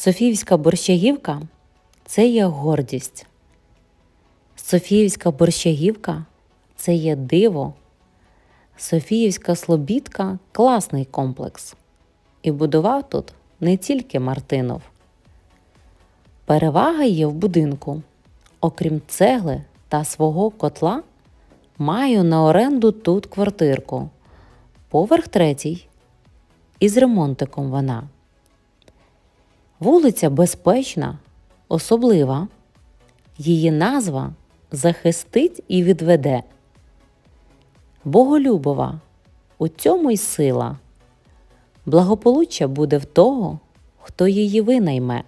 Софіївська борщагівка це є гордість. Софіївська борщагівка це є диво. Софіївська слобідка класний комплекс. І будував тут не тільки Мартинов. Перевага є в будинку. Окрім цегли та свого котла, маю на оренду тут квартирку. Поверх третій. Із ремонтиком вона. Вулиця безпечна, особлива. Її назва захистить і відведе. Боголюбова, у цьому й сила. Благополуччя буде в того, хто її винайме.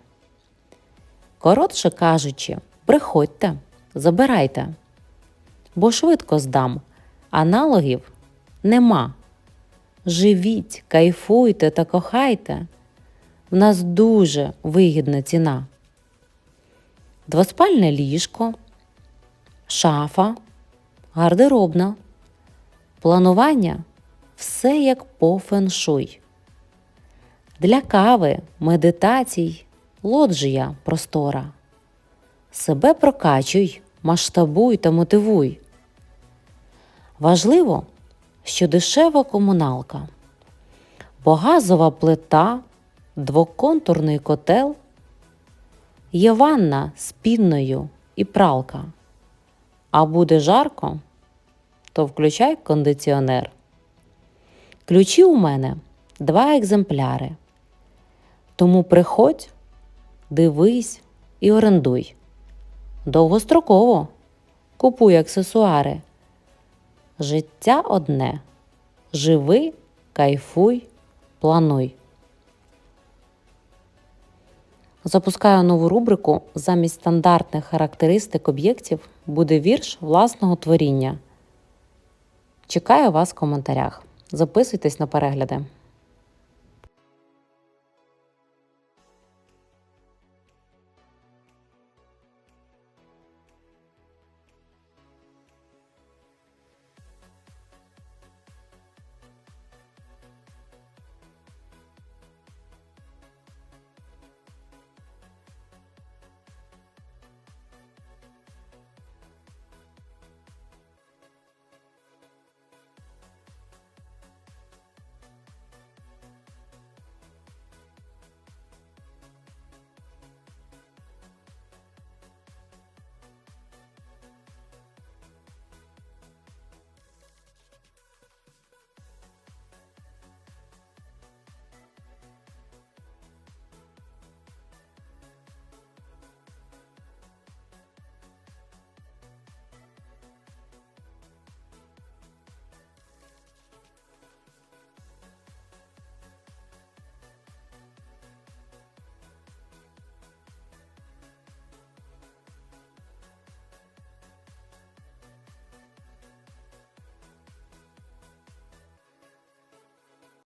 Коротше кажучи, приходьте, забирайте, бо швидко здам, аналогів нема. Живіть, кайфуйте та кохайте. В нас дуже вигідна ціна. Двоспальне ліжко, шафа, гардеробна, планування все як по феншуй. Для кави, медитацій, лоджія простора. Себе прокачуй, масштабуй та мотивуй. Важливо, що дешева комуналка, бо газова плита, двоконтурний котел, є ванна з пінною і пралка. А буде жарко, то включай кондиціонер. Ключі у мене два екземпляри. Тому приходь, дивись і орендуй. Довгостроково купуй аксесуари. Життя одне. Живи, кайфуй, плануй. Запускаю нову рубрику. Замість стандартних характеристик об'єктів буде вірш власного творіння. Чекаю вас в коментарях. Записуйтесь на перегляди.